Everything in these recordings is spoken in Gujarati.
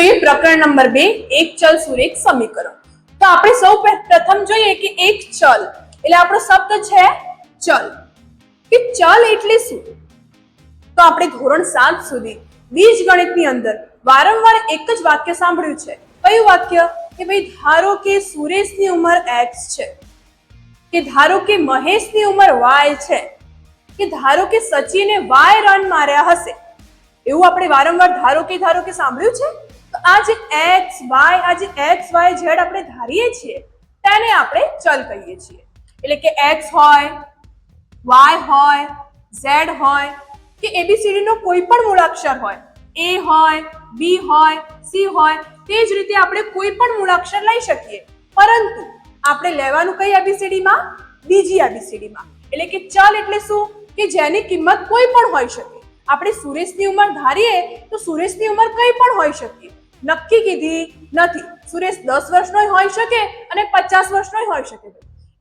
જોઈએ પ્રકરણ નંબર બે, એક ચલ સુરેખ સમીકરણ. તો આપણે સૌ પ્રથમ જોઈએ કે એક ચલ, એટલે આપણો શબ્દ છે ચલ. કે ચલ એટલે શું? તો આપણે ધોરણ સાત સુધી બીજ ગણિતની અંદર વારંવાર એક જ વાક્ય સાંભળ્યું છે. કયું વાક્ય? કે ભાઈ, ધારો કે સુરેશની ઉંમર એક્સ છે. કે ધારો કે મહેશની ઉંમર વાય છે. કે ધારો કે સચિને વાય રન માર્યા હશે. એવું આપણે વારંવાર ધારો કે ધારો કે સાંભળ્યું છે? તો આ જે એક્સ વાય આ જે એક્સ વાય ઝેડ આપણે ધારીએ છીએ, તેને આપણે ચલ કહીએ છીએ. એટલે કે એક્સ હોય, વાય હોય, ઝેડ હોય, કે એબીસીડી નો કોઈ પણ મૂળાક્ષર હોય એ હોય બી હોય સી હોય, તે જ રીતે આપણે કોઈ પણ મૂળાક્ષર લઈ શકીએ. પરંતુ આપણે લેવાનું કઈ એબીસીડી માં? બીજી એબીસીડી માં. એટલે કે ચલ એટલે શું? કે જેની કિંમત કોઈ પણ હોઈ શકે. આપણે સુરેશની ઉંમર ધારીએ તો સુરેશની ઉંમર કઈ પણ હોઈ શકે. નક્કી કીધી નથી. સુરેશ દસ વર્ષનો હોઈ શકે અને પચાસ વર્ષનો હોઈ શકે.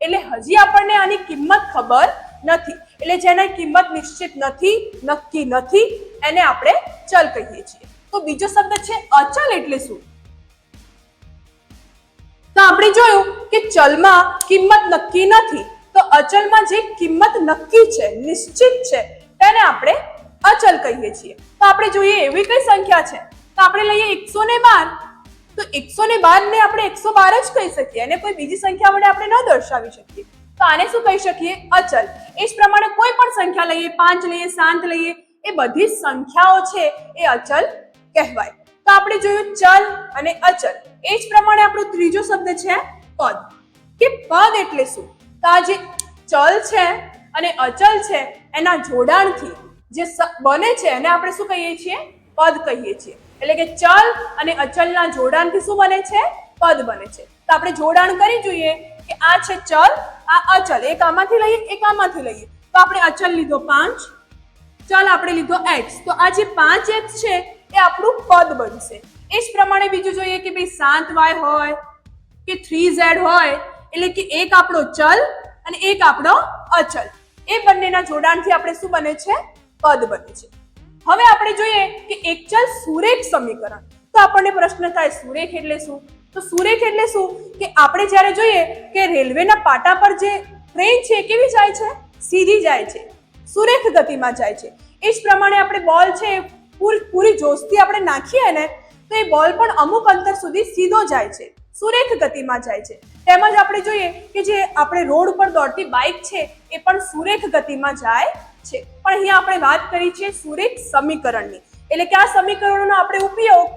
એટલે હજી આપણને આની કિંમત ખબર નથી. એટલે જેની કિંમત નિશ્ચિત નથી, નક્કી નથી, એને આપણે ચલ કહીએ છીએ. તો બીજો શબ્દ છે અચલ એટલે શું? તો આપણે જોયું કે ચલમાં કિંમત નક્કી નથી. તો અચલમાં જે કિંમત નક્કી છે, નિશ્ચિત છે, તેને આપણે અચલ કહીએ છીએ. તો આપણે જોઈએ એવી કઈ સંખ્યા છે? તો આપણે લઈએ એકસો ને બાર. તો એકસો ને બાર ને આપણે એકસો બાર જ કહી શકીએ અને કોઈ બીજી સંખ્યા વડે આપણે ન દર્શાવી શકીએ. તો આને શું કહી શકીએ? અચલ. એ જ પ્રમાણે કોઈ પણ સંખ્યા લઈએ, પાંચ લઈએ, સાત લઈએ, એ બધી સંખ્યાઓ છે એ અચલ કહેવાય. તો આપણે જોયું ચલ અને અચલ. એ જ પ્રમાણે આપણો ત્રીજો શબ્દ છે પદ. કે પદ એટલે શું? તો આ જે ચલ છે અને અચલ છે, એના જોડાણથી જે બને છે એને આપણે શું કહીએ છીએ? પદ કહીએ છીએ. એટલે કે ચલ અને અચલના જોડાણથી શું બને છે? પદ બને છે. તો આપણે જોડાણ કરી જોઈએ કે આ છે ચલ, આ અચલ. એક આમાંથી લઈએ, એક આમાંથી લઈએ. તો આપણે અચલ લીધો પાંચ, ચલ આપણે લીધો એક્સ તો આ જે પાંચ એક્સ છે, એ આપણું પદ બનશે. એ જ પ્રમાણે બીજું જોઈએ કે ભાઈ સાત વાય હોય, કે થ્રી ઝેડ હોય, એટલે કે એક આપણો ચલ અને એક આપણો અચલ. એ બંનેના જોડાણથી આપણે શું બને છે? પદ બને છે. હવે આપણે જોઈએ કે એક ચલ સુરેખ સમીકરણ. તો આપણને પ્રશ્ન થાય, સુરેખ એટલે શું? તો સુરેખ એટલે શું? કે આપણે જ્યારે જોઈએ કે રેલવેના પાટા પર જે ટ્રેન છે કેવી જાય છે? સીધી જાય છે. સુરેખ ગતિમાં જાય છે. એ જ પ્રમાણે આપણે બોલ છે પૂર- પૂરી જોશથી આપણે નાખીએ ને, તો એ બોલ પણ અમુક અંતર સુધી સીધો જાય છે. સુરેખ ગતિમાં જાય છે. તેમજ આપણે જોઈએ કે જે આપણે રોડ ઉપર દોડતી બાઇક છે એ પણ સુરેખ ગતિમાં જાય છે. પણ અહીંયા આપણે વાત કરી છે સુરેખ સમીકરણની. એટલે કે આ સમીકરણોનો આપણે ઉપયોગ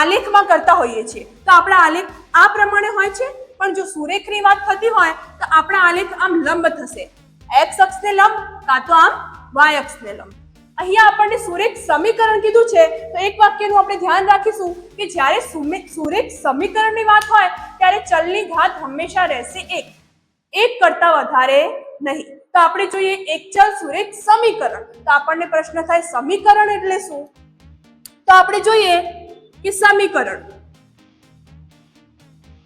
આલેખમાં કરતા હોઈએ છીએ. તો આપણા આલેખ આ પ્રમાણે હોય છે, પણ જો સુરેખની વાત થતી હોય, તો આપણા આલેખ આમ લંબ થશે. એક્સ અક્ષને લંબ કાં તો આમ વાય અક્ષને લંબ. અહીંયા આપણને સુરેખ સમીકરણ કીધું છે, તો એક વાક્યનું આપણે ધ્યાન રાખીશું કે જ્યારે સુરેખ સમીકરણની વાત હોય, ત્યારે ચલની ઘાત હંમેશા રહેશે એક. એક કરતા વધારે નહીં. તો આપણે જોઈએ એક ચલ સુરેખ સમીકરણ. તો આપણને પ્રશ્ન થાય સમીકરણ એટલે શું? તો આપણે જોઈએ કે સમીકરણ.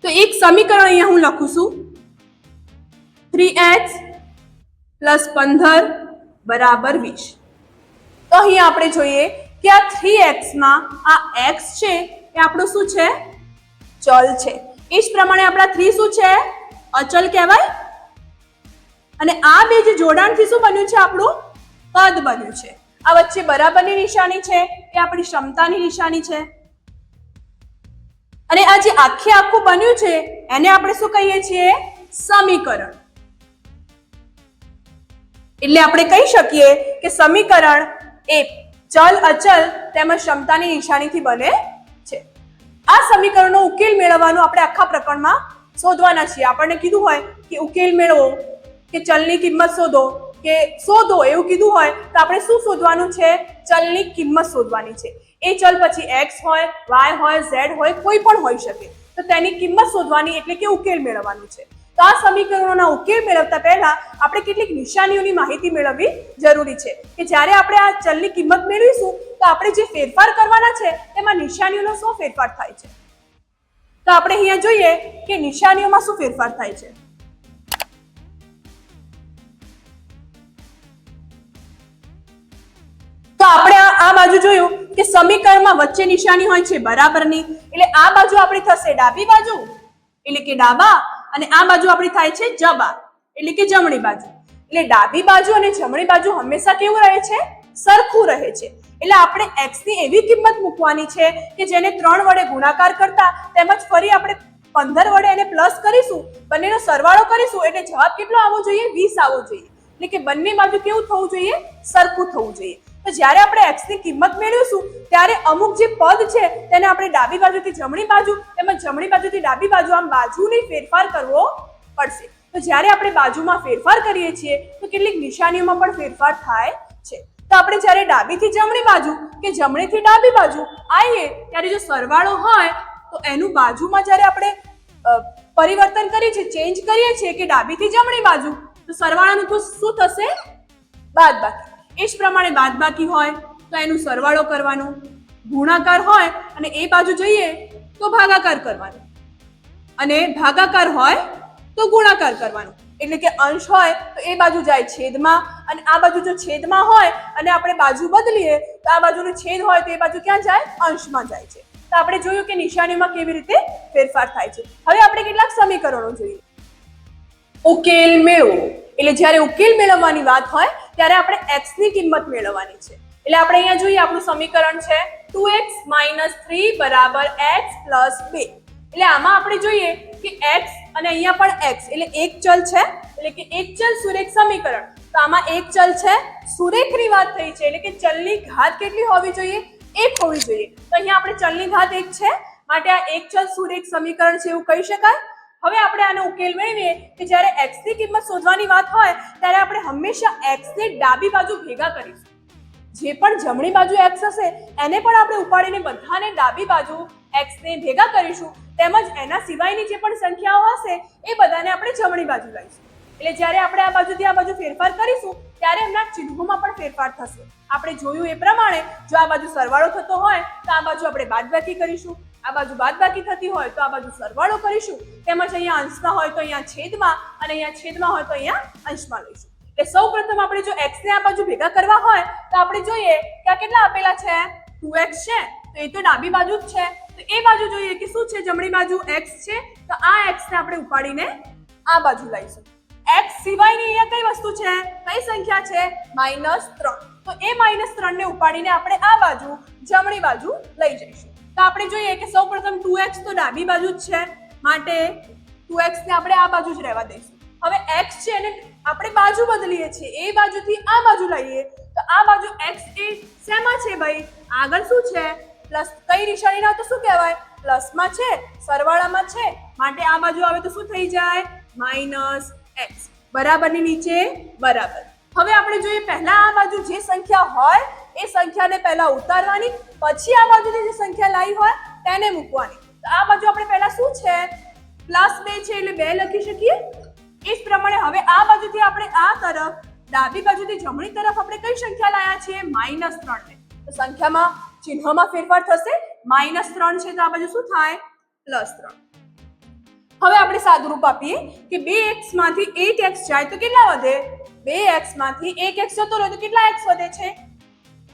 તો એક સમીકરણ અહીંયા હું લખું છું. થ્રી એક્સ પ્લસ પંદર બરાબર વીસ. તો અહીંયા આપણે જોઈએ કે આ થ્રી એક્સમાં આ એક્સ છે એ આપણું શું છે? ચલ છે. એ જ પ્રમાણે આપણા થ્રી શું છે? અચલ કહેવાય અને આ બે જે જોડાણથી શું બન્યું છે આપણું? કદ બન્યું છે. આ વચ્ચે બરાબરની નિશાની છે એ આપણી ક્ષમતાની નિશાની છે? અને આ જે આખે આખું બન્યું છે, એને આપણે શું કહીએ છીએ? સમીકરણ. એટલે આપણે કહી શકીએ કે સમીકરણ એ ચલ, અચલ તેમજ ક્ષમતાની નિશાનીથી બને છે. આ સમીકરણનો ઉકેલ મેળવવાનું આપણે આખા પ્રકરણમાં શોધવાના છીએ. આપણને કીધું હોય કે ઉકેલ મેળવો. કે ચલની કિંમત શોધો, કે શોધો એવું કીધું હોય તો આપણે શું શોધવાનું છે? ચલની કિંમત શોધવાની છે. એ ચલ પછી એક્સ હોય વાય હોય ઝેડ હોય, કોઈ પણ હોઈ શકે. તો તેની કિંમત શોધવાની એટલે કે ઉકેલ મેળવવાનું છે. તો આ સમીકરણોના ઉકેલ મેળવતા પહેલા આપણે કેટલીક નિશાનીઓની માહિતી મેળવવી જરૂરી છે. કે જ્યારે આપણે આ ચલની કિંમત મેળવીશું, તો આપણે જે ફેરફાર કરવાના છે, તેમાં નિશાનીઓનો શું ફેરફાર થાય છે? તો આપણે અહીંયા જોઈએ કે નિશાનીઓમાં શું ફેરફાર થાય છે. તો આપણે આ બાજુ જોયું કે સમીકરણમાં વચ્ચે નિશાની હોય છે બરાબરની. એટલે આ બાજુ આપણી થશે ડાબી બાજુ, એટલે કે ડાબા, અને આ બાજુ આપણી થાય છે જબા એટલે કે જમણી બાજુ. એટલે ડાબી બાજુ અને જમણી બાજુ હંમેશા કેવું રહે છે? સરખું રહે છે. એટલે આપણે x ની એવી કિંમત મૂકવાની છે કે જેને ત્રણ વડે ગુણાકાર કરતા તેમજ ફરી આપણે પંદર વડે એને પ્લસ કરીશું, બંનેનો સરવાળો કરીશું, એટલે જવાબ કેટલો આવવો જોઈએ? વીસ આવવો જોઈએ. એટલે કે બંને બાજુ કેવું થવું જોઈએ? સરખું થવું જોઈએ. તો જ્યારે આપણે x ની કિંમત મેળવીશું, ત્યારે અમુક જે પદ છે, તેને આપણે ડાબી બાજુથી જમણી બાજુ, તેમજ જમણી બાજુથી ડાબી બાજુ, આમ બાજુની ફેરફાર કરવો પડશે. તો જ્યારે આપણે બાજુમાં ફેરફાર કરીએ છીએ, તો કેટલીક નિશાનીઓમાં પણ ફેરફાર થાય છે. તો આપણે જ્યારે ડાબીથી જમણી બાજુ કે જમણીથી ડાબી બાજુ આવીએ ત્યારે જો સરવાળો હોય, તો એનું બાજુમાં જ્યારે આપણે પરિવર્તન કરીએ છીએ ચેન્જ કરીએ છીએ કે ડાબીથી જમણી બાજુ, તો સરવાળાનું તો શું થશે? બાદબાકી. એ જ પ્રમાણે બાદબાકી હોય, તો એનું સરવાળો કરવાનો. ગુણાકાર હોય અને એ બાજુ જઈએ, તો ભાગાકાર કરવાનો. અને ભાગાકાર હોય, તો ગુણાકાર કરવાનો. એટલે કે અંશ હોય, તો એ બાજુ જાય છેદમાં, અને આ બાજુ જો છેદમાં હોય, અને આપણે બાજુ બદલીએ, તો આ બાજુનો છેદ હોય, તો એ બાજુ ક્યાં જાય? અંશમાં જાય છે. તો આપણે જોયું કે નિશાનીમાં કેવી રીતે ફેરફાર થાય છે. હવે આપણે કેટલાક સમીકરણો જોઈએ. ઉકેલ મેળવો. એટલે જ્યારે ઉકેલ મેળવવાની વાત હોય ત્યારે આપણે એક્સની કિંમત મેળવવાની છે. એટલે આપણે અહીંયા જોઈએ, આપણું સમીકરણ છે ટુ એક્સ માઇનસ થ્રી બરાબર એક્સ પ્લસ બે. એટલે આમાં આપણે જોઈએ કે એક્સ અને અહીંયા પણ એક્સ એટલે એક ચલ છે. એટલે કે એક ચલ સુરેખ સમીકરણ. તો આમાં એક ચલ છે, સુરેખની વાત થઈ છે. એટલે કે ચલની ઘાત કેટલી હોવી જોઈએ? એક હોવી જોઈએ. તો અહીંયા આપણે ચલની ઘાત એક છે. માટે આ એક ચલ સુરેખ સમીકરણ છે એવું કહી શકાય. હવે આપણે આનો ઉકેલ મેળવીએ કે જ્યારે x ની કિંમત શોધવાની વાત હોય, ત્યારે આપણે હંમેશા x ને ડાબી બાજુ ભેગા કરીશું. જે પણ જમણી બાજુ x હશે, એને પણ આપણે ઉપાડીને બધાને ડાબી બાજુ x ને ભેગા કરીશું. તેમજ એના સિવાયની જે પણ સંખ્યાઓ હશે, એ બધાને આપણે જમણી બાજુ લઈશું. એટલે જ્યારે આપણે આ બાજુથી આ બાજુ ફેરફાર કરીશું, ત્યારે એમના ચિહ્નોમાં પણ ફેરફાર થશે. આપણે જોયું એ પ્રમાણે, જો આ બાજુ સરવાળો થતો હોય, તો આ બાજુ આપણે બાદબાકી કરીશું. આ બાજુ બાદબાકી થતી હોય તો આ બાજુ સરવાળો કરીશું. તેમજ અહીંયા અંશમાં હોય તો અહીંયા છેદમાં અને અહીંયા છેદમાં હોય તો અહીંયા અંશમાં લઈશું. એટલે સૌ પ્રથમ આપણે જો x ને આ બાજુ ભેગા કરવા હોય તો આપણે જોઈએ કે આ કેટલા આપેલા છે? 2x છે. તો એ તો ડાબી બાજુ જ છે. તો એ બાજુ જોઈએ કે શું છે? જમણી બાજુ x છે. તો આ x ને આપણે ઉપાડીને આ બાજુ લઈશું. x સિવાયની અહીંયા કઈ વસ્તુ છે? કઈ સંખ્યા છે? માઇનસ ત્રણ. તો એ માઇનસ ત્રણ ને ઉપાડીને આપણે આ બાજુ જમણી બાજુ લઈ જઈશું. તો આપણે જોઈએ કે સૌપ્રથમ 2x તો ડાબી બાજુ જ છે માટે 2x ને આપણે આ બાજુ જ રહેવા દઈશું. હવે x છે એને આપણે બાજુ બદલીએ છીએ. એ બાજુથી આ બાજુ લઈએ. તો આ બાજુ x એ શેમાં છે ભાઈ? આગળ શું છે? પ્લસ કઈ નિશાની ના તો શું કહેવાય? પ્લસમાં છે, સરવાળામાં છે. માટે આ બાજુ આવે તો શું થઈ જાય? માઇનસ એક્સ બરાબરની નીચે બરાબર. હવે આપણે જોઈએ પહેલા આ બાજુ જે સંખ્યા હોય એ સંખ્યાને પહેલા ઉતારવાની, પછી આ બાજુની જે સંખ્યા લાવી હોય તેને મૂકવાની. તો આ બાજુ આપણે પહેલા શું છે? પ્લસ બે છે એટલે બે લખી શકીએ. એ જ પ્રમાણે હવે આ બાજુથી આપણે આ તરફ, ડાબી બાજુથી જમણી તરફ આપણે કઈ સંખ્યા લાયા છીએ? માઇનસ ત્રણ ને. તો સંખ્યામાં ચિહ્નમાં ફેરફાર થશે. માઇનસ ત્રણ છે તો આ બાજુ શું થાય? પ્લસ ત્રણ. હવે આપણે સાદુરૂપ આપીએ કે બે એક્સમાંથી એક એક્સ જાય તો કેટલા વધે? બે એક્સમાંથી એક એક્સ જતો રહે તો કેટલા એક્સ વધે છે?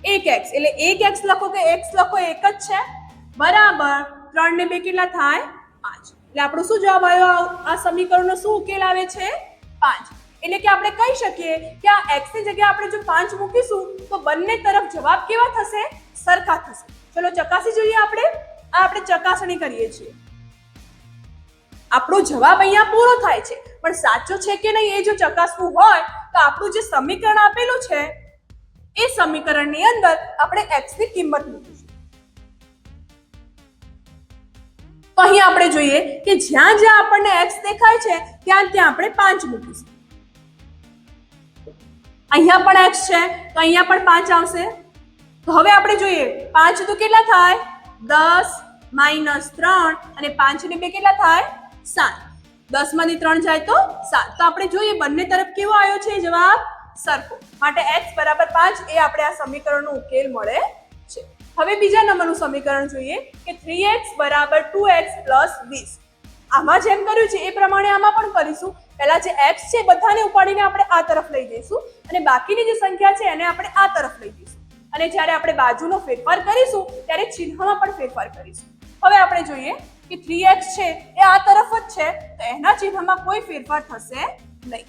એક એક્સ. એટલે એક એક્સ લખો કે એક્સ લખો એક જ છે? બરાબર. ત્રણ ને બે કેટલા થાય? પાંચ. એટલે આપણો શું જવાબ આવ્યો? આ- સમીકરણનો શું ઉકેલ આવે છે? પાંચ. એટલે કે આપણે કહી શકીએ કે આ એક્સની જગ્યાએ આપણે જો પાંચ મૂકીશું, તો બંને તરફ જવાબ કેવા થશે? સરખા થશે. ચલો, ચકાસી જોઈએ આપણે. આ આપણે ચકાસણી કરીએ છીએ. આપણો જવાબ અહીંયા પૂરો થાય છે. પણ સાચો છે કે નહીં એ જો ચકાસવું હોય, તો આપણું જે સમીકરણ આપેલું છે એ સમીકરણની અંદર આપણે x ની કિંમત મૂકીશું. તો અહીં આપણે જોઈએ કે જ્યાં જ્યાં આપણને x દેખાય છે, ત્યાં ત્યાં આપણે પાંચ મૂકીશું. અહીંયા પણ x છે, તો અહીંયા પણ પાંચ આવશે. તો હવે આપણે જોઈએ, પાંચ તો કેટલા થાય? દસ માઇનસ ત્રણ, અને પાંચ ને બે કેટલા થાય? સાત. દસમાંથી ત્રણ જાય તો સાત. તો આપણે જોઈએ, બંને તરફ કેવો આવ્યો છે જવાબ? સરખો. માટે એક્સ બરાબર પાંચ એ આપણે આ સમીકરણનો ઉકેલ મળે છે. હવે બીજા નંબરનું સમીકરણ જોઈએ કે થ્રી એક્સ બરાબર ટુ એક્સ પ્લસ વીસ. આમાં જેમ કર્યું છે એ પ્રમાણે આમાં પણ કરીશું. પહેલા જે એક્સ છે બધાને ઉપાડીને આપણે આ તરફ લઈ જઈશું અને બાકીની જે સંખ્યા છે એને આપણે આ તરફ લઈ જઈશું. અને જ્યારે આપણે બાજુનો ફેરફાર કરીશું, ત્યારે ચિહ્નમાં પણ ફેરફાર કરીશું. હવે આપણે જોઈએ કે થ્રી એક્સ છે એ આ તરફ જ છે, તો એના ચિહ્નમાં કોઈ ફેરફાર થશે નહીં.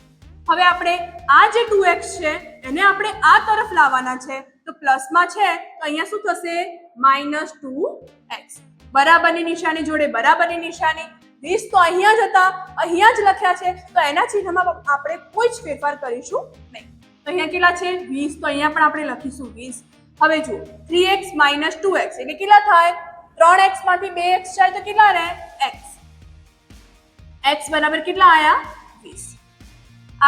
હવે આપણે આ જે ટુ એક્સ છે, એને આપણે આ તરફ લાવવાના છે. તો પ્લસમાં છે, તો અહીંયા શું થશે? માઇનસ ટુ એક્સ બરાબરની નિશાની જોડે બરાબરની નિશાની. વીસ તો અહીંયા જ હતા, અહીંયા જ લખ્યા છે. તો એના ચિહ્નમાં આપણે કોઈ જ ફેરફાર કરીશું નહીં. તો અહીંયા કેટલા છે? વીસ તો અહીંયા પણ આપણે લખીશું વીસ હવે જુઓ three x minus two x એટલે કેટલા થાય? ત્રણ એક્સમાંથી બે એક્સ જાય તો કેટલા રહે? એક્સ એક્સ બરાબર કેટલા આયા? વીસ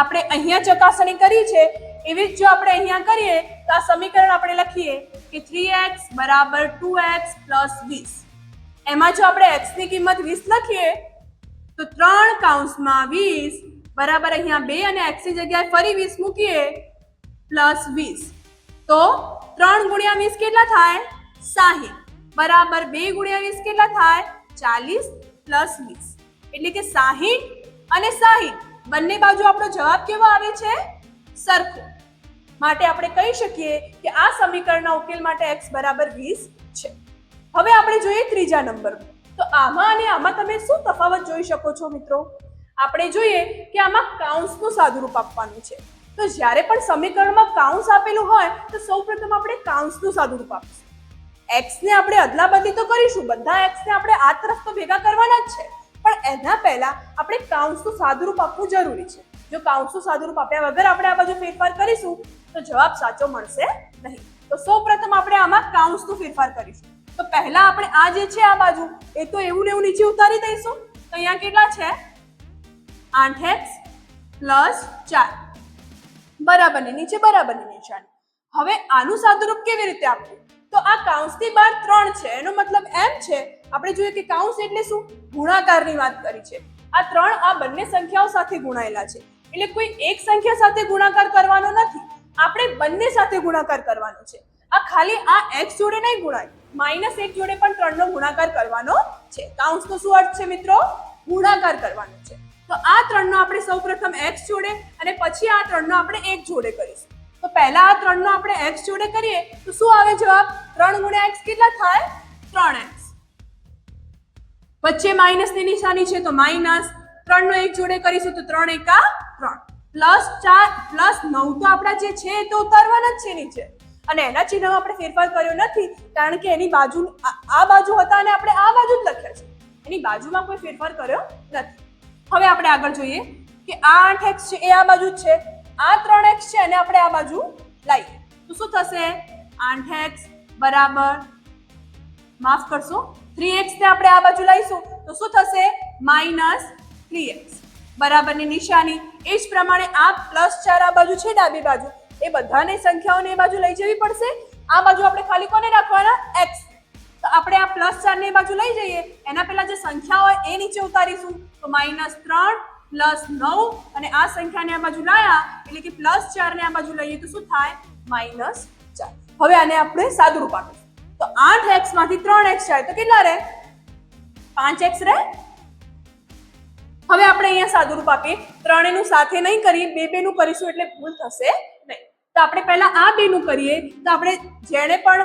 આપણે અહીંયા ચકાસણી કરી છે. એવી જ જો આપણે અહીંયા કરીએ, તો આ સમીકરણ આપણે લખીએ કે થ્રી એક્સ બરાબર ટુ એક્સ પ્લસ વીસ. એમાં જો આપણે એક્સની કિંમત વીસ લખીએ, તો ત્રણ કાઉન્સમાં વીસ બરાબર અહીંયા બે અને એક્સની જગ્યાએ ફરી વીસ મૂકીએ પ્લસ વીસ. તો ત્રણ ગુણ્યા વીસ કેટલા થાય? સાહીઠ. બરાબર બે ગુણ્યા વીસ કેટલા થાય? ચાલીસ પ્લસ વીસ. એટલે કે સાહીઠ અને સાહીઠ. બંને બાજુ આપણો જવાબ કેવો આવે છે? સરખો. માટે આપણે કહી શકીએ કે આ સમીકરણના ઉકેલ માટે x બરાબર વીસ છે. હવે આપણે જોઈએ ત્રીજા નંબર. તો આમાં અને આમાં તમે શું તફાવત જોઈ શકો છો મિત્રો? આપણે જોઈએ કે આમાં કાઉન્સનું સાદુરૂપ આપવાનું છે. તો જ્યારે પણ સમીકરણમાં કાઉન્સ આપેલું હોય, તો સૌપ્રથમ આપણે કાઉન્સનું સાદુરૂપ આપીશું. એક્સને આપણે અદલા બદલી તો કરીશું, બધા એક્સને આપણે આ તરફ તો ભેગા કરવાના જ છે. પણ એના પહેલા આપણે કાઉન્સનું સાદુરૂપ આપવું જરૂરી છે. જો કાઉન્સનું સાદુરૂપ આપ્યા વગર આપણે આ બાજુ ફેરફાર કરીશું, તો જવાબ સાચો મળશે નહીં. તો સૌપ્રથમ આપણે આમાં કાઉન્સનું ફેરફાર કરીશું. તો પહેલા આપણે આ જે છે આ બાજુ, એ તો એવું ને એવું નીચે ઉતારી દઈશું. તો અહીંયા કેટલા છે? આઠ એક્સ પ્લસ ચાર. બરાબરની, નીચે બરાબરની નિશાની. હવે આનું સાદુરૂપ કેવી રીતે આપવું? તો આ કાઉન્સની બહાર ત્રણ છે. એનો મતલબ એમ છે, આપણે જોઈએ કે કાઉન્સ એટલે શું? ગુણાકારની વાત કરી છે. આ ત્રણ આ બંને સંખ્યાઓ સાથે ગુણાયેલા છે. એટલે કોઈ એક સંખ્યા સાથે ગુણાકાર કરવાનો નથી, આપણે બંને સાથે ગુણાકાર કરવાનો છે. આ ખાલી આ એક્સ જોડે નહીં ગુણાય માઇનસ એક જોડે પણ ત્રણનો ગુણાકાર કરવાનો છે. કાઉન્સનો શું અર્થ છે મિત્રો? ગુણાકાર કરવાનો છે. તો આ ત્રણનો આપણે સૌપ્રથમ એક્સ જોડે અને પછી આ ત્રણનો આપણે એક જોડે કરીશું. તો પહેલા આ ત્રણનો આપણે એક્સ જોડે કરીએ, તો શું આવે જવાબ? ત્રણ ગુણ્યા એક્સ કેટલા થાય? ત્રણ એક્સ વચ્ચે માઇનસની નિશાની છે, તો માઇનસ ત્રણનો એક જોડે કરીશું, તો ત્રણ એકા ત્રણ. પ્લસ ચાર પ્લસ નવ તો આપણા જે છે તો ઉતારવાના જ છે નીચે. અને એના ચિહ્નમાં આપણે ફેરફાર કર્યો નથી, કારણ કે એની બાજુ, આ આ બાજુ હતા અને આપણે આ બાજુ જ લખ્યા છે. એની બાજુમાં કોઈ ફેરફાર કર્યો નથી. હવે આપણે આગળ જોઈએ કે આ આઠ એક્સ છે, એ આ બાજુ જ છે. આ ત્રણ એક્સ છે અને આપણે આ બાજુ લાવીએ તો શું થશે? આઠ એક્સ બરાબર માફ કરશો, થ્રી એક્સ ને આપણે આ બાજુ લાવીશું તો શું થશે? માઇનસ થ્રી એક્સ બરાબરની નિશાની. એ જ પ્રમાણે આ પ્લસ ચાર આ બાજુ છે ડાબી બાજુ, એ બધાને સંખ્યાઓને એ બાજુ લઈ જવી પડશે. આ બાજુ આપણે ખાલી કોને રાખવાના? એક્સ તો આપણે આ પ્લસ ચારને એ બાજુ લઈ જઈએ. એના પહેલા જે સંખ્યા હોય એ નીચે ઉતારીશું. તો માઇનસ ત્રણ પ્લસ નવ અને આ સંખ્યાને આ બાજુ લાયા, એટલે કે પ્લસ ચાર ને આ બાજુ લઈએ તો શું થાય? માઇનસ ચાર. હવે આને આપણે સાદુરૂપ આપીશું. તો આઠ એક્સમાંથી ત્રણ એક્સ જાય તો કેટલા રહે? પાંચ એક્સ રહે? હવે આપણે અહીંયા સાદુરૂપ આપીએ. ત્રણેયનું સાથે નહીં કરીએ, બે બેનું કરીશું એટલે ભૂલ થશે નહીં. તો આપણે પહેલા આ બેનું કરીએ. તો આપણે જેણે પણ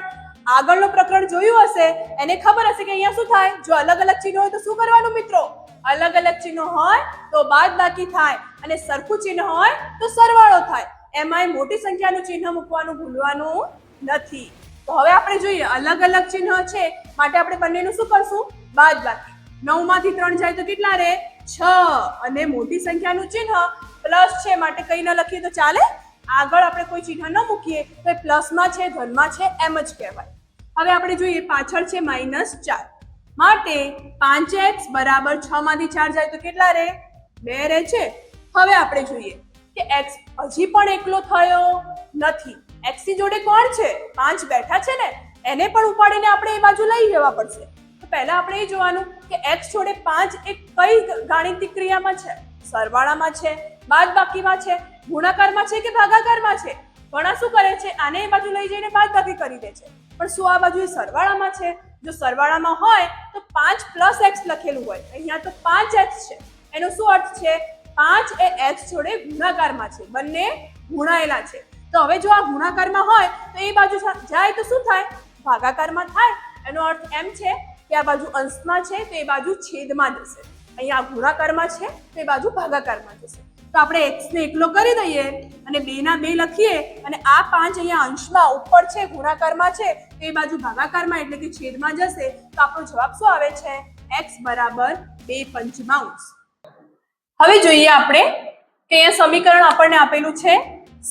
આગળનું પ્રકરણ જોયું હશે, એને ખબર હશે કે અહીંયા શું થાય? જો અલગ અલગ ચિહ્નો હોય તો શું કરવાનું મિત્રો? અલગ અલગ ચિહ્નો હોય તો બાદ બાકી થાય અને સરખું ચિહ્ન હોય તો સરવાળો થાય. એમાંય મોટી સંખ્યાનું ચિહ્ન મૂકવાનું ભૂલવાનું નથી. તો હવે આપણે જોઈએ અલગ અલગ ચિહ્ન છે માટે આપણે બંનેનું શું કરશું? બાદ બાકી. નવમાંથી ત્રણ જાય તો કેટલા રહે? છ. અને મોટી સંખ્યાનું ચિહ્ન પ્લસ છે માટે કઈ ન લખીએ તો ચાલે? આગળ આપણે કોઈ ચિહ્ન ન મૂકીએ તો એ પ્લસમાં છે, ધનમાં છે, એમ જ કહેવાય. હવે આપણે જોઈએ પાછળ છે માઇનસ ચાર. માટે પાંચ એક્સ બરાબર છ માંથી ચાર જાય તો કેટલા રહે? બે રહે છે. હવે આપણે જોઈએ કે એક્સ હજી પણ એકલો થયો નથી. એક્સની જોડે કોણ છે? પાંચ બેઠા છે ને. એને પણ ઉપાડીને આપણે એ બાજુ લઈ જવા પડશે. તો પહેલા આપણે એ જોવાનું કે એક્સ જોડે પાંચ એ કઈ ગાણિતિક ક્રિયામાં છે? સરવાળામાં છે બાદ બાકીમાં છે, ગુણાકારમાં છે કે ભાગાકારમાં છે? ઘણા શું કરે છે? આને એ બાજુ લઈ જઈને બાદ બાકી કરી દે છે. પણ શું આ બાજુ સરવાળામાં છે? જો સરવાળામાં હોય તો પાંચ પ્લસ એક્સ લખેલું હોય. અહીંયા તો પાંચ એક્સ છે. એનો શું અર્થ છે? પાંચ એ એક્સ જોડે ગુણાકારમાં છે. બંને ગુણાયેલા છે. તો હવે જો આ ગુણાકારમાં હોય તો એ બાજુ જાય તો શું થાય? ભાગાકારમાં થાય. એનો અર્થ એમ છે કે આ બાજુ અંશમાં છે તો એ બાજુ છેદમાં જશે. અહીંયા ગુણાકારમાં છે તો એ બાજુ ભાગાકારમાં જશે. તો આપણે એક્સને એકલો કરી દઈએ અને બેના બે લખીએ અને આ પાંચ અહીંયા અંશમાં ઉપર છે, ગુણાકારમાં છે એ બાજુ ભાગાકારમાં એટલે કે છેદમાં જશે, તો આપણો જવાબ શું આવે છે? X બરાબર બે પંચમાંશ. હવે જોઈએ આપણે કે અહીંયા સમીકરણ આપણને આપેલું છે,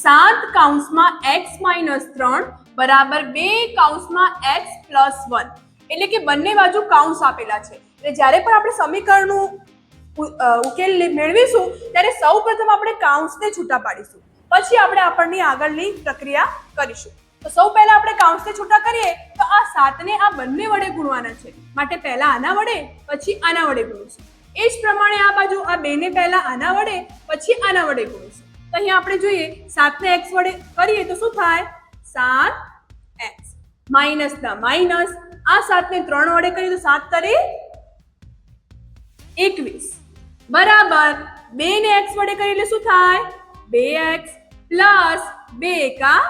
સાત કાઉન્સમાં x માઇનસ ત્રણ બરાબર બે કાઉન્સમાં x પ્લસ વન. એટલે કે બંને બાજુ કાઉન્સ આપેલા છે. એટલે જ્યારે પણ આપણે સમીકરણનું ઉકેલ મેળવીશું, ત્યારે સૌ પ્રથમ આપણે કાઉન્સને છૂટા પાડીશું. પછી આપણે આપણની આગળની પ્રક્રિયા કરીશું. તો સૌ પહેલા આપણે કાઉન્ટથી છૂટા કરીએ, તો આ સાતને આ બંને વડે ગુણવાના છે. માટે પહેલા આના વડે, પછી આના વડે ગુણીશું એ જ પ્રમાણે આ બાજુ આ બેને પહેલા આના વડે, પછી આના વડે ગુણીશું તો અહીંયા આપણે જોઈએ, સાતને એક્સ વડે કરીએ તો શું થાય? સાત એક્સ માઇનસ ના માઇનસ, આ સાતને ત્રણ વડે કરીએ તો સાત તરી એકવીસ. બરાબર બે ને એક્સ વડે કરીએ એટલે શું થાય? બે એક્સ પ્લસ બે એકા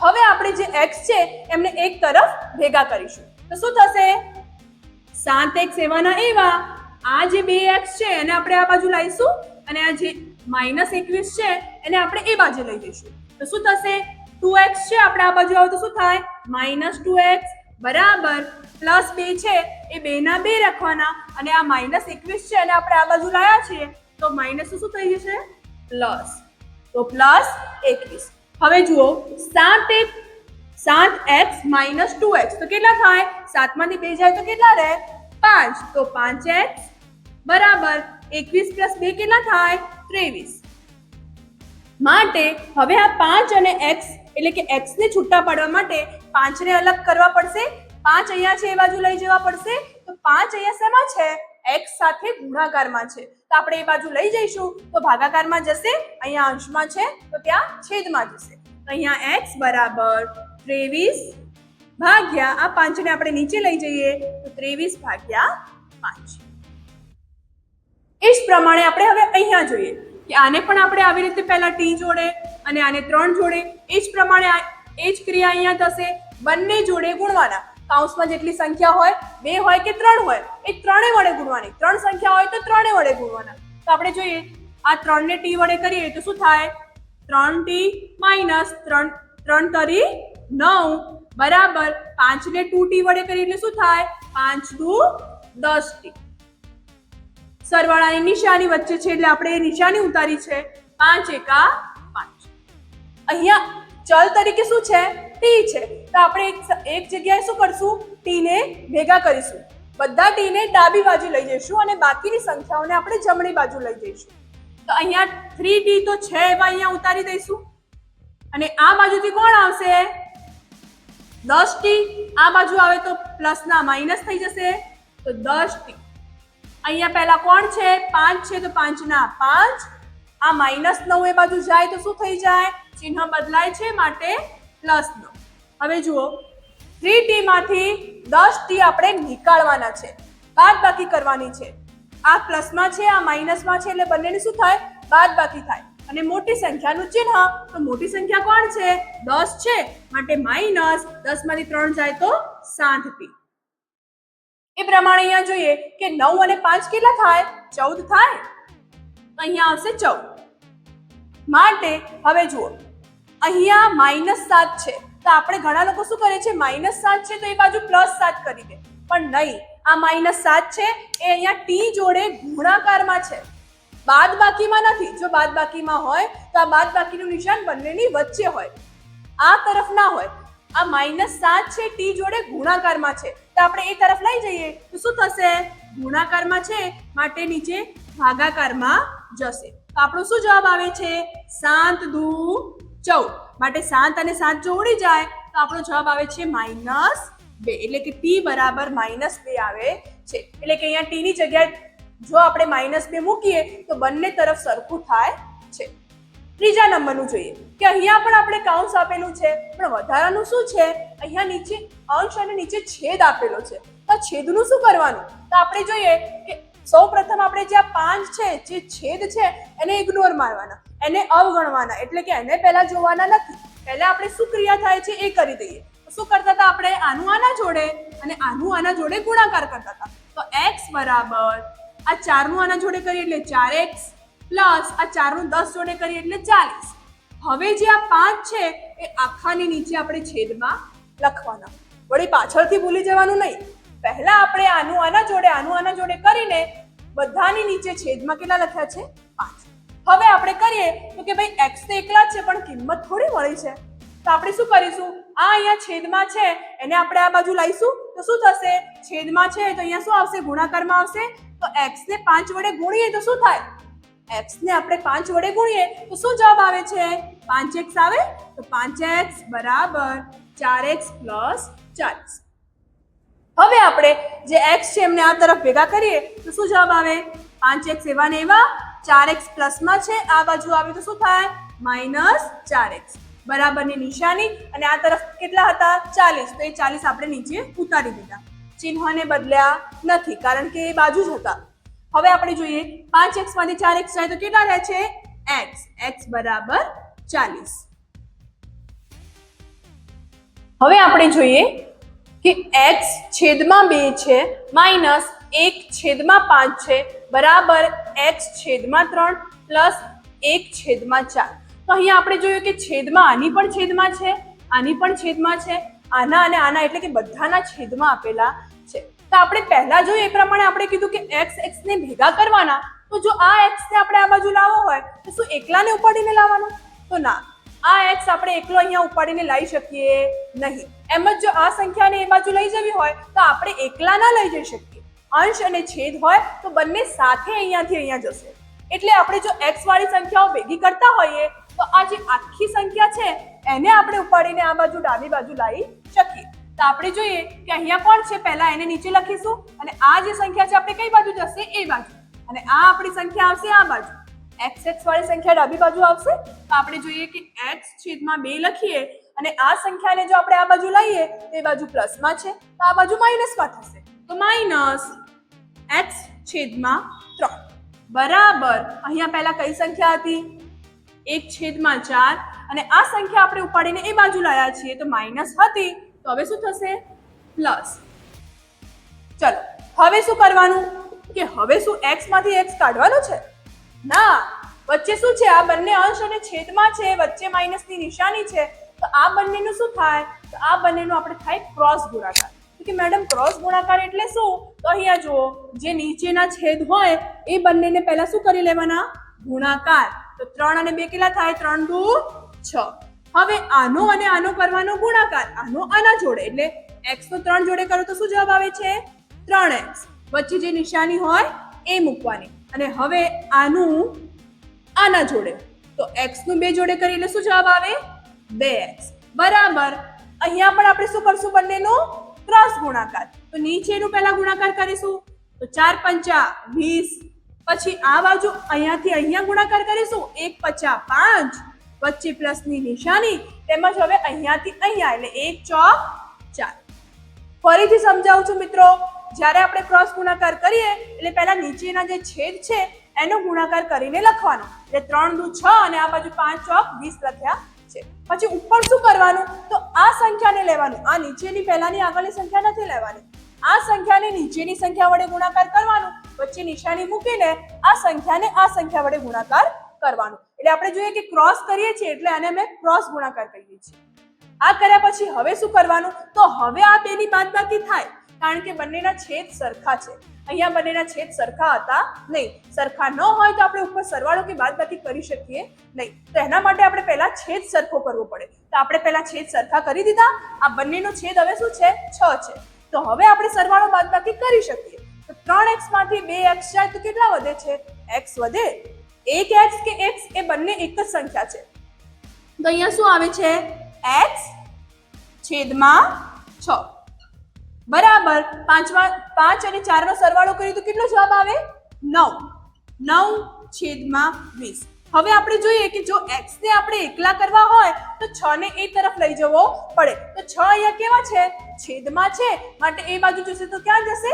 હવે આપણે જે એક્સ છે, એમને એક તરફ ભેગા કરીશું. તો શું થશે? સાત એક્સ એવાના એવા. આ જે બે એક્સ છે, એને આપણે આ બાજુ લાવીશું અને આ જે માઇનસ એકવીસ છે, એને આપણે એ બાજુ લઈ જઈશું. તો શું થશે? ટુ એક્સ છે, આપણે આ બાજુ આવો તો શું થાય? માઇનસ ટુ એક્સ બરાબર. પ્લસ બે છે, એ બે ના બે રાખવાના. અને આ માઇનસ એકવીસ છે અને આપણે આ બાજુ લાયા છીએ. તો માઇનસ શું થઈ જશે? પ્લસ. તો પ્લસ એકવીસ. હવે જુઓ, સાત એક, સાત એક્સ માઇનસ ટુ એક્સ તો કેટલા થાય? સાતમાંથી બે જાય તો કેટલા રહે? પાંચ. તો પાંચ એક્સ બરાબર એકવીસ પ્લસ બે કેટલા થાય? ત્રેવીસ. માટે હવે આ પાંચ અને એક્સ એટલે કે એક્સને છૂટા પાડવા માટે પાંચને અલગ કરવા પડશે. પાંચ અહીંયા છે, એ બાજુ લઈ જવા પડશે. તો પાંચ અહીંયા શેમાં છે? એક્સ સાથે ગુણાકારમાં છે. તો આપણે એ બાજુ લઈ જઈશું. તો ભાગાકારમાં જશે. અહીંયા અંશમાં છે. તો ત્યાં છેદમાં જશે. અહીંયા એક્સ બરાબર ત્રેવીસ ભાગ્યા, આ પાંચને આપણે નીચે લઈ જઈએ. તો ત્રેવીસ ભાગ્યા પાંચ. એ જ પ્રમાણે આપણે હવે અહીંયા જોઈએ કે આને પણ આપણે આવી રીતે પહેલા ટી જોડે અને આને ત્રણ જોડે. એ જ પ્રમાણે એ જ ક્રિયા અહીંયા થશે. બંને જોડે ગુણવાના. કાઉન્સમાં જેટલી સંખ્યા હોય, બે હોય કે ત્રણ હોય, એ ત્રણે વડે ગુણવાની. ત્રણ સંખ્યા હોય તો ત્રણે વડે ગુણવાના. તો આપણે જોઈએ, આ ત્રણને ટી વડે કરીએ તો શું થાય? ત્રણ ટી માઇનસ ત્રણ ત્રણ તરી નવ. બરાબર. પાંચને ટુ ટી વડે કરીએ એટલે શું થાય? પાંચ ટુ દસ ટી. સરવાળાની નિશાની વચ્ચે છે એટલે આપણે એ નિશાની ઉતારી છે પાંચ એકા પાંચ. અહીંયા ચલ તરીકે શું છે? ટી છે. તો આપણે એક એક જગ્યાએ શું કરશું? ટીને ભેગા કરીશું. બધા ટીને ડાબી બાજુ લઈ જઈશું અને બાકીની સંખ્યાઓને આપણે જમણી બાજુ લઈ જઈશું. તો અહીંયા થ્રી ટી તો છે એવા અહીંયા ઉતારી દઈશું. અને આ બાજુથી કોણ આવશે? દસ ટી. આ બાજુ આવે તો પ્લસ ના માઇનસ થઈ જશે. તો દસ ટી. અહીંયા પહેલા કોણ છે? પાંચ છે, તો પાંચ ના પાંચ. આ માઇનસ નવ એ બાજુ જાય તો શું થઈ જાય? ચિહ્ન બદલાય છે માટે પ્લસ નવ હવે જુઓ થ્રી ટી માંથી દસ ટી આપણે નીકાળવાના છે. બાદ બાકી કરવાની છે. આ પ્લસમાં છે, આ માઇનસમાં છે, એટલે બંનેની શું થાય? બાદ બાકી થાય. અને મોટી સંખ્યાનું ચિહ્ન, તો મોટી સંખ્યા કોણ છે? દસ છે. માટે માઇનસ દસમાંથી ત્રણ જાય તો સાત ટી એ પ્રમાણે અહીંયા જોઈએ કે નવ અને પાંચ કેટલા થાય? ચૌદ થાય. અહીંયા આવશે ચૌદ. માટે, હવે જુઓ અહીંયા માઇનસ સાત છે. તો આપણે ઘણા લોકો શું કરે છે? માઇનસ સાત છે તો એ બાજુ પ્લસ સાત કરી દે. પણ નહીં, આ માઇનસ સાત છે, એ અહીંયા ટી જોડે ગુણાકારમાં છે. બાદ બાકીમાં નથી. જો બાદ બાકીમાં હોય, તો આ બાદ બાકીનું નિશાન બંનેની વચ્ચે હોય. આ તરફ ના હોય. આ માઇનસ સાત છે, ટી જોડે ગુણાકારમાં છે. તો આપણે એ તરફ લઈ જઈએ. તો શું થશે? ગુણાકારમાં છે, માટે નીચે ભાગાકારમાં જશે. તો આપણો શું જવાબ આવે છે? સાત દુ ચૌદ માટે સાત અને સાત જો ઉડી જાય તો આપણો જવાબ આવે છે માઇનસ બે. એટલે કે ટી બરાબર માઇનસ બે આવે છે. એટલે કે અહીંયા ટી ની જગ્યાએ જો આપણે માઇનસ બે મૂકીએ તો બંને તરફ સરખું થાય છે. ત્રીજા નંબરનું જોઈએ. કે અહીંયા પણ આપણે કાઉન્સ આપેલું છે. પણ વધારાનું શું છે? અહીંયા નીચે અંશ અને નીચે છેદ આપેલો છે. તો છેદનું શું કરવાનું? તો આપણે જોઈએ કે સૌ પ્રથમ આપણે જે આ પાંચ છે, જે છેદ છે, એને ઇગ્નોર મારવાના. એને અવગણવાના, એટલે કે એને પહેલા જોવાના નથી. પહેલા આપણે શું ક્રિયા થાય છે એ કરી દઈએ. શું કરતા હતા આપણે? આનું આના જોડે અને આનું આના જોડે ગુણાકાર કરતા હતા. તો એક્સ બરાબર, આ ચારનું આના જોડે કરીએ એટલે ચાર એક્સ પ્લસ આ ચારનું દસ જોડે કરીએ એટલે ચાલીસ. હવે જે આ પાંચ છે, એ આખાની નીચે આપણે છેદમાં લખવાના. વળી પાછળથી ભૂલી જવાનું નહીં. પહેલા આપણે આનું આના જોડે, આનું આના જોડે કરીને બધાની નીચે છેદમાં કેટલા લખ્યા છે? પાંચ. હવે આપણે કરીએ તો કે ભાઈ એક્સ તો એકલા જ છે, પણ કિંમત થોડી મળી છે. તો આપણે શું કરીશું? આ અહીંયા છેદમાં છે, એને આપણે આ બાજુ લાવીશું તો શું થશે? છેદમાં છે તો અહીંયા શું આવશે? ગુણાકારમાં આવશે. તો એક્સ ને પાંચ વડે ગુણીએ તો શું થાય? એક્સ ને આપણે પાંચ વડે ગુણીએ તો શું જવાબ આવે છે? પાંચ એક્સ આવે? તો પાંચ એક્સ બરાબર ચાર એક્સ પ્લસ ચાલીસ. હવે આપણે જે એક્સ છે એમને આ તરફ ભેગા કરીએ તો શું જવાબ આવે? પાંચ એક્સ એવા ને એવા ચાર એક્સ પ્લસમાં છે, આ બાજુ આવે તો શું થાય? માઇનસ ચાર એક્સ. બરાબરની નિશાની, અને આ તરફ કેટલા હતા? ચાલીસ. તો એ ચાલીસ આપણે નીચે ઉતારી દીધા. ચિહ્નને બદલ્યા નથી, કારણ કે એ બાજુ જ હતા. હવે આપણે જોઈએ, પાંચ એક્સમાંથી ચાર એક્સ જાય તો કેટલા રહે છે? એક્સ. એક્સ બરાબર ચાલીસ. હવે આપણે જોઈએ કે એક્સ છેદમાં બે છે, માઇનસ એક છેદમાં પાંચ છે, બરાબર એક્સ છેદમાં ત્રણ પ્લસ એક છેદમાં ચાર. તો અહીંયા આપણે જોયું કે છેદમાં આની પણ છેદમાં છે, આની પણ છેદમાં છે, આના અને આના એટલે કે બધાના છેદમાં આપેલા છે. તો આપણે પહેલા જોયું એ પ્રમાણે આપણે કીધું કે એક્સ એક્સને ભેગા કરવાના, તો જો આ એક્સને આપણે આ બાજુ લાવવો હોય, તો શું એકલાને ઉપાડીને લાવવાનો? તો ના. આ એક્સ આપણે એકલો અહીંયા ઉપાડીને લાવી શકીએ નહીં. એમ જ જો આ સંખ્યાને એ બાજુ લઈ જવી હોય, તો આપણે એકલા ના લઈ જઈ શકીએ. અંશ અને છેદ હોય તો બંને સાથે અહીંયાથી અહીંયા જશે. એટલે આપણે જો એક્સ વાળી સંખ્યાઓ ભેગી કરતા હોઈએ, તો આ જે આખી સંખ્યા છે, એને આપણે ઉપાડીને આ બાજુ ડાબી બાજુ લાવી શકીએ. તો આપણે જોઈએ કે અહીંયા કોણ છે? પહેલા એને નીચે લખીશું અને આ જે સંખ્યા છે, આપણે કઈ બાજુ જશે? એ બાજુ. અને આ આપણી સંખ્યા આવશે આ બાજુ. એક્સ એક્સ વાળી સંખ્યા ડાબી બાજુ આવશે. તો આપણે જોઈએ કે એક્સ છેદમાં બે લખીએ અને આ સંખ્યાને જો આપણે આ બાજુ લઈએ તો એ બાજુ પ્લસમાં છે. તો આ બાજુ માઇનસમાં થશે. તો માઇનસ એક્સ છેદમાં ત્રણ. બરાબર. અહીંયા પહેલા કઈ સંખ્યા હતી? એક છેદમાં ચાર. અને આ સંખ્યા આપણે ઉપાડીને એ બાજુ લાયા છીએ, તો માઇનસ હતી. તો હવે શું થશે? પ્લસ. ચલો, હવે શું કરવાનું? કે હવે શું એક્સમાંથી એક્સ કાઢવાનો છે? ના. વચ્ચે શું છે? આ બંને અંશ અને છેદમાં છે, વચ્ચે માઇનસની નિશાની છે. તો આ બંનેનું શું થાય? તો આ બંનેનું આપણે થાય ક્રોસ ગુણાકાર. કે મેડમ, ક્રોસ ગુણાકાર એટલે શું? તો અહીંયા જુઓ, જે નીચેના છેદ હોય, એ બંનેને પહેલા શું કરી લેવાના? ગુણાકાર. તો ત્રણ અને બે કેટલા થાય? ત્રણ, દુ, છ. હવે આનો અને આનો કરવાનો ગુણાકાર. આનો આના જોડે. એટલે એક્સ નો ત્રણ જોડે કરો તો શું જવાબ આવે છે? ત્રણ એક્સ વચ્ચે જે નિશાની હોય, એ મૂકવાની. અને હવે આનું આના જોડે. તો એક્સનું બે જોડે કરી, એટલે શું જવાબ આવે? બે એક્સ બરાબર. અહીંયા પણ આપણે શું કરશું બંનેનો? ક્રોસ ગુણાકાર. તો નીચેનું પહેલા ગુણાકાર કરીશું. તો ચાર પંચા વીસ. પછી આ બાજુ અહીંયાથી અહીંયા ગુણાકાર કરીશું. એક પચા પાંચ. વચ્ચે પ્લસની નિશાની. તેમજ હવે અહીંયાથી અહીંયા, એટલે એક ચોક ચાર. ફરીથી સમજાવું છું મિત્રો, જ્યારે આપણે ક્રોસ ગુણાકાર કરીએ, એટલે પહેલા નીચેના જે છેદ છે, એનો ગુણાકાર કરીને લખવાનો. એટલે ત્રણ દુ છ અને આ બાજુ પાંચ ચોક વીસ લખ્યા પછી ઉપર શું કરવાનું? તો આ સંખ્યાને લેવાનું. આ નીચેની પહેલાની આગળની સંખ્યા નથી લેવાની. આ સંખ્યાને નીચેની સંખ્યા વડે ગુણાકાર કરવાનું. વચ્ચે નિશાની મૂકીને આ સંખ્યાને આ સંખ્યા વડે ગુણાકાર કરવાનું. એટલે આપણે જોઈએ કે ક્રોસ કરીએ છીએ એટલે આને અમે ક્રોસ ગુણાકાર કહીએ છીએ. આ કર્યા પછી હવે શું કરવાનું? તો હવે આ બેની બાદબાકી થાય. કારણ કે બંનેના છેદ સરખા છે. અહીંયા બંનેના છેદ સરખા હતા નહીં. સરખા ન હોય તો આપણે ઉપર સરવાળો કે બાદબાકી કરી શકીએ નહીં. તો એના માટે આપણે પહેલા છેદ સરખો કરવો પડે. તો આપણે પહેલા છેદ સરખા કરી દીધા. આ બંનેનો છેદ હવે શું છે? છ છે. તો હવે આપણે સરવાળો બાદબાકી કરી શકીએ. તો ત્રણ એક્સમાંથી બે એક્સ જાય તો કેટલા વધે છે? એક્સ વધે. એક એક્સ કે એક્સ એ બંને એક જ સંખ્યા છે. તો અહીંયા શું આવે છે? એક્સ છેદમાં છ. બરાબર. પાંચમાં, પાંચ અને ચારનો સરવાળો કરીએ તો કેટલો જવાબ આવે? નવ. નવ છેદમાં વીસ. હવે આપણે જોઈએ કે જો એક્સ ને આપણે એકલા કરવા હોય, તો છ ને એ તરફ લઈ જવો પડે. તો છ અહીંયા કેવા છે? છેદમાં છે. માટે એ બાજુ જશે તો ક્યાં જશે?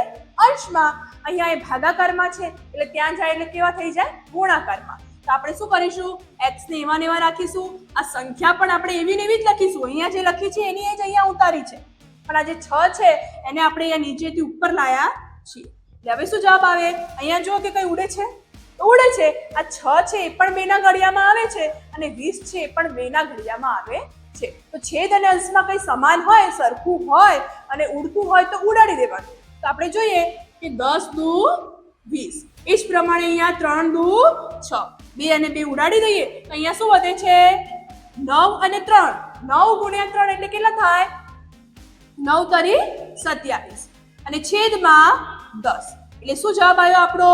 અંશમાં. અહીંયા એ ભાગાકારમાં છે. એટલે ત્યાં જાય એટલે કેવા થઈ જાય? ગુણાકારમાં. તો આપણે શું કરીશું? એક્સ ને એવા ને એવા રાખીશું. આ સંખ્યા પણ આપણે એવી ને એવી જ લખીશું. અહીંયા જે લખી છે, એની એ જ અહીંયા ઉતારી છે. પણ આ જે છ છે, એને આપણે અહીંયા નીચેથી ઉપર લાયા છીએ. એટલે હવે શું જવાબ આવે? અહીંયા જુઓ કે કઈ ઉડે છે? ઉડે છે. આ છ છે એ પણ બેના ઘડિયામાં આવે છે અને વીસ છે એ પણ બેના ઘડિયામાં આવે છે. તો છેદ અને અંશમાં કંઈ સમાન હોય, સરખું હોય અને ઉડતું હોય તો ઉડાડી દેવાનું. તો આપણે જોઈએ કે દસ દુ વીસ. એ જ પ્રમાણે અહીંયા ત્રણ દુ છ. બે અને બે ઉડાડી દઈએ તો અહીંયા શું વધે છે? નવ અને ત્રણ. નવ ગુણ્યા ત્રણ એટલે કેટલા થાય? નવ તરી સત્યાવીસ. અને છેદમાં દસ. એટલે શું જવાબ આવ્યો આપણો?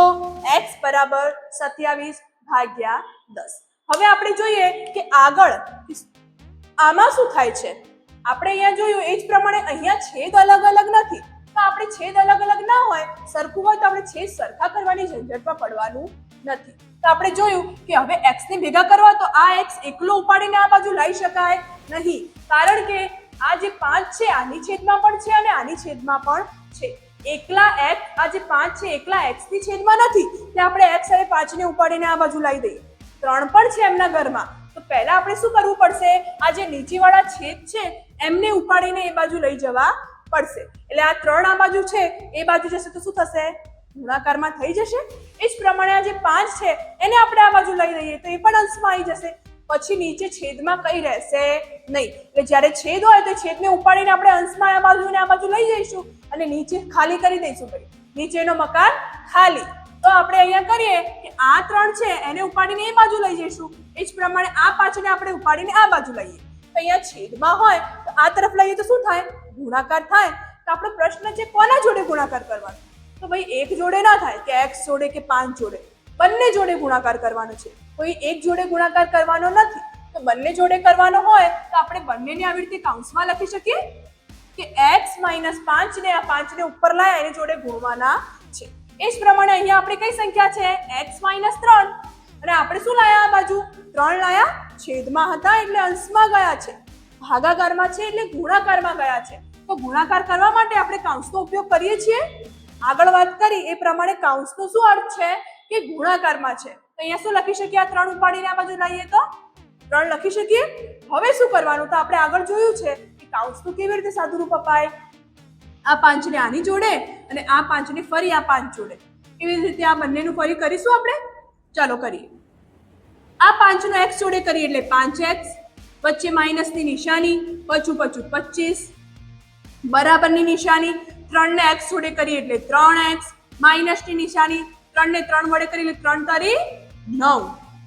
એક્સ બરાબર સત્યાવીસ ભાગ્યા દસ. હવે આપણે જોઈએ કે આગળ આમાં શું થાય છે? આપણે અહીંયા જોયું એ જ પ્રમાણે અહીંયા છેદ અલગ અલગ નથી. તો આપણે છેદ અલગ અલગ ના હોય, સરખું હોય તો આપણે છેદ સરખા કરવાની ઝંઝટમાં પડવાનું નથી. તો આપણે જોયું કે હવે એક્સ ને ભેગા કરવા તો આ એક્સ એકલો ઉપાડીને આ બાજુ લઈ શકાય નહીં. કારણ કે આ જે પાંચ છે, આની છેદમાં પણ છે અને આની છેદમાં પણ છે. એકલા એક્સ આ જે પાંચ છે, એકલા એક્સની છેદમાં નથી. એટલે આપણે એક્સ અને પાંચ ને ઉપાડીને આ બાજુ લાવી દઈએ. ત્રણ પણ છે એમના ઘરમાં. તો પહેલા આપણે શું કરવું પડશે? આ જે નીચેવાળા છેદ છે, એમને ઉપાડીને એ બાજુ લઈ જવા પડશે. એટલે આ ત્રણ આ બાજુ છે, એ બાજુ જશે તો શું થશે? ગુણાકારમાં થઈ જશે. એ જ પ્રમાણે આ જે પાંચ છે, એને આપણે આ બાજુ લઈ લઈએ તો એ પણ અંશમાં આવી જશે. પછી નીચે છેદમાં કઈ રહેશે નહીં. એટલે જ્યારે છેદ હોય તો છેદને ઉપાડીને આપણે અંશમાં આ બાજુ ને આ બાજુ લઈ જઈશું અને નીચે ખાલી કરી દઈશું ભાઈ નીચેનો મકાન ખાલી. તો આપણે અહીંયા કરીએ કે આ ત્રણ છે, એને ઉપાડીને એ બાજુ લઈ જઈશું. એ જ પ્રમાણે આ પાંચને આપણે ઉપાડીને આ બાજુ લઈએ. તો અહીંયા છેદમાં હોય તો આ તરફ લઈએ તો શું થાય? ગુણાકાર થાય. તો આપણો પ્રશ્ન છે કોના જોડે ગુણાકાર કરવાનો? તો ભાઈ એક જોડે ના થાય કે એક્સ જોડે કે પાંચ જોડે. બંને જોડે ગુણાકાર કરવાનો છે. કોઈ એક જોડે ગુણાકાર કરવાનો નથી. તો બંને જોડે કરવાનો હોય તો આપણે બંનેને આવી રીતે કાઉન્સમાં લખી શકીએ કે એક્સ માઇનસ પાંચ ને આ પાંચ ને ઉપર લાય, એની જોડે ગુણવાના છે. એ જ પ્રમાણે અહીંયા આપણે કઈ સંખ્યા છે? એક્સ માઇનસ ત્રણ. અને આપણે શું લાયા આ બાજુ? ત્રણ લાયા છેદમાં હતા એટલે અંશમાં ગયા છે. ભાગાકારમાં છે એટલે ગુણાકારમાં ગયા છે. તો ગુણાકાર કરવા માટે આપણે કાઉન્સનો ઉપયોગ કરીએ છીએ. આગળ વાત કરી, એ પ્રમાણે કાઉન્સનો શું અર્થ છે? કે ગુણાકારમાં છે. અહીંયા શું લખી શકીએ? આ ત્રણ ઉપાડીને આ બાજુ લઈએ તો? ત્રણ લખી શકીએ? હવે શું કરવાનું? તો આપણે આગળ જોયું છે કે કાઉન્સનું કેવી રીતે સાદું રૂપ અપાય? આ પાંચને આની જોડે અને આ પાંચને ફરી આ પાંચ જોડે. એવી રીતે આ બંનેનું ફરી કરીશું આપણે? ચાલો કરીએ. આ પાંચનો એક્સ જોડે કરીએ એટલે પાંચ એક્સ, વચ્ચે માઇનસની નિશાની પચું પચું પચીસ, બરાબરની નિશાની, ત્રણને એક્સ જોડે કરીએ એટલે ત્રણ એક્સ, માઇનસની નિશાની, ત્રણને ત્રણ વડે કરીએ એટલે ત્રણ તારી નવ.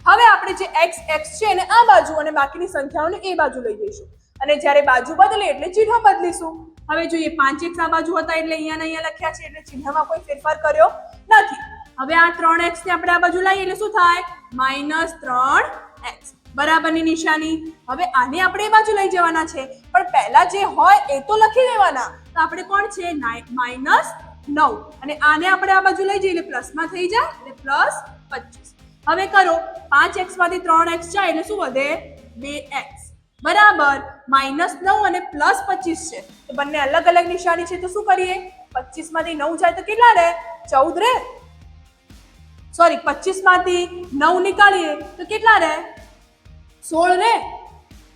હવે આપણે જે એક્સ એક્સ છે એને આ બાજુ અને બાકીની સંખ્યાઓને એ બાજુ લઈ જઈશું. અને જ્યારે બાજુ બદલે એટલે ચિહ્ન બદલીશું. હવે જોઈએ પાંચ એક્સ આ બાજુ હતા એટલે અહીંયા અહીંયા લખ્યા છે એટલે ચિહ્નમાં કોઈ ફેરફાર કર્યો નથી. હવે આ ત્રણ એક્સ ને આપણે આ બાજુ લઈએ એટલે શું થાય? માઇનસ ત્રણ એક્સ બરાબરની નિશાની. હવે આને આપણે એ બાજુ લઈ જવાના છે. પણ પહેલા જે હોય એ તો લખી દેવાના તો આપણે કોણ છે? માઇનસ નવ. અને આને આપણે આ બાજુ લઈ જઈએ એટલે પ્લસમાં થઈ જાય એટલે પ્લસ પચીસ. હવે કરો, પાંચ એક્સમાંથી ત્રણ એક્સ જાય એટલે શું વધે? બે એક્સ બરાબર, માઇનસ નવ અને પ્લસ પચીસ છે. તો બંને અલગ અલગ નિશાની છે, તો શું કરીએ? પચીસમાંથી નવ જાય તો કેટલા રહે? ચૌદ રહે. સોરી પચીસમાંથી નવ નીકાળીએ તો કેટલા રહે? સોળ રે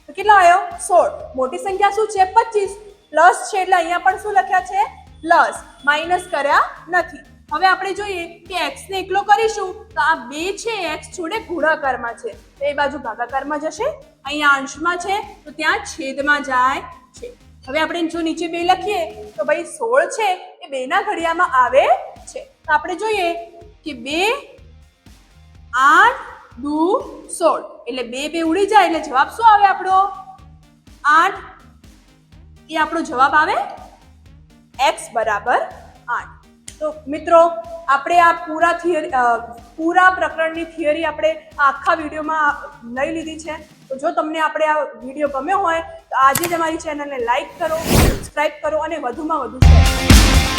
તો કેટલા આવ્યો? સોળ. મોટી સંખ્યા શું છે? પચીસ. પ્લસ છે એટલે અહીંયા પણ શું લખ્યા છે? પ્લસ. માઇનસ કર્યા નથી. હવે આપણે જોઈએ કે x ને એકલો કરીશું તો આ બે છે એક્સ જોડે ગુણાકારમાં છે. તો એ બાજુ ભાગાકારમાં જશે. અહીંયા અંશમાં છે, તો ત્યાં છેદમાં જાય છે. હવે આપણે જો નીચે બે લખીએ, તો ભાઈ સોળ છે, એ બેના ઘડિયામાં આવે છે. તો આપણે જોઈએ કે બે, આઠ, દુ, સોળ. એટલે બે બે ઉડી જાય, એટલે જવાબ શું આવે આપણો? આઠ. એ આપણો જવાબ આવે એક્સ બરાબર તો મિત્રો, આપણે આ પૂરા થિયરી પૂરા પ્રકરણની થિયરી આપણે આખા વિડીયોમાં લઈ લીધી છે. તો જો તમને આપણે આ વીડિયો ગમ્યો હોય, તો આજે જ અમારી ચેનલને લાઈક કરો સબસ્ક્રાઈબ કરો અને વધુમાં વધુ શેર